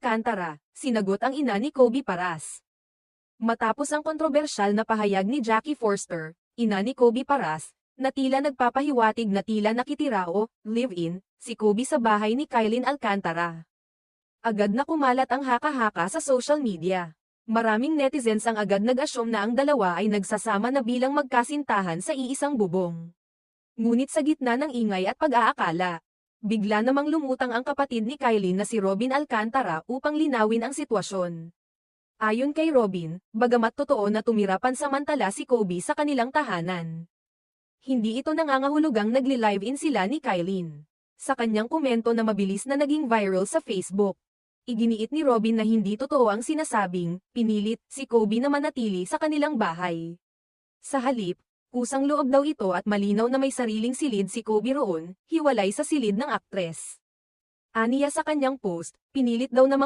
Alcantara, sinagot ang ina ni Kobe Paras. Matapos ang kontrobersyal na pahayag ni Jackie Forster, ina ni Kobe Paras, na tila nagpapahiwatig na tila nakitira o live-in si Kobe sa bahay ni Kylin Alcantara. Agad na kumalat ang haka-haka sa social media. Maraming netizens ang agad nag-asyom na ang dalawa ay nagsasama na bilang magkasintahan sa iisang bubong. Ngunit sa gitna ng ingay at pag-aakala, bigla namang lumutang ang kapatid ni Kylie na si Robin Alcantara upang linawin ang sitwasyon. Ayon kay Robin, bagamat totoo na tumira pansamantala si Kobe sa kanilang tahanan. Hindi ito nangangahulugang nagli-live-in sila ni Kylin. Sa kanyang komento na mabilis na naging viral sa Facebook, iginiit ni Robin na hindi totoo ang sinasabing, pinilit si Kobe na manatili sa kanilang bahay. Sa halip, kusang loob daw ito at malinaw na may sariling silid si Kobe roon, hiwalay sa silid ng aktres. Aniya sa kanyang post, pinilit daw namang